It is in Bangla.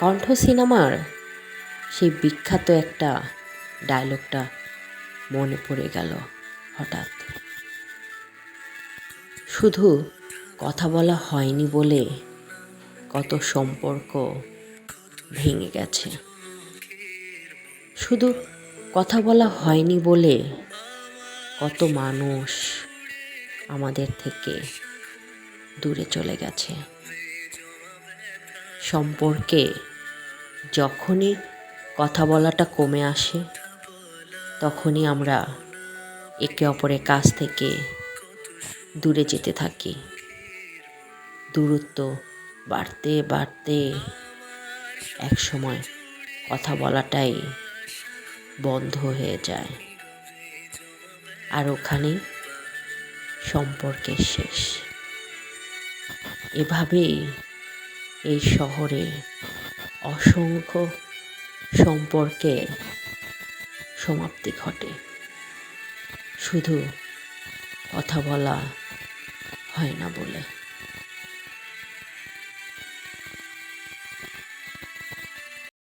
কণ্ঠ সিনেমার সেই বিখ্যাত একটা ডায়লগটা মনে পড়ে গেল হঠাৎ। শুধু কথা বলা হয়নি বলে কত সম্পর্ক ভেঙে গেছে। শুধু কথা বলা হয়নি বলে কত মানুষ আমাদের থেকে দূরে চলে গেছে। সম্পর্কে যখনই কথা বলাটা কমে আসে, তখনই আমরা একে অপরের কাছ থেকে দূরে যেতে থাকি। দূরত্ব বাড়তে বাড়তে এক সময় কথা বলাটাই বন্ধ হয়ে যায়। আর ওখানেই সম্পর্কের শেষ। এভাবেই এই শহরে অসংখ্য সম্পর্কের সমাপ্তি ঘটে। শুধু কথা বলা হয় না বলে।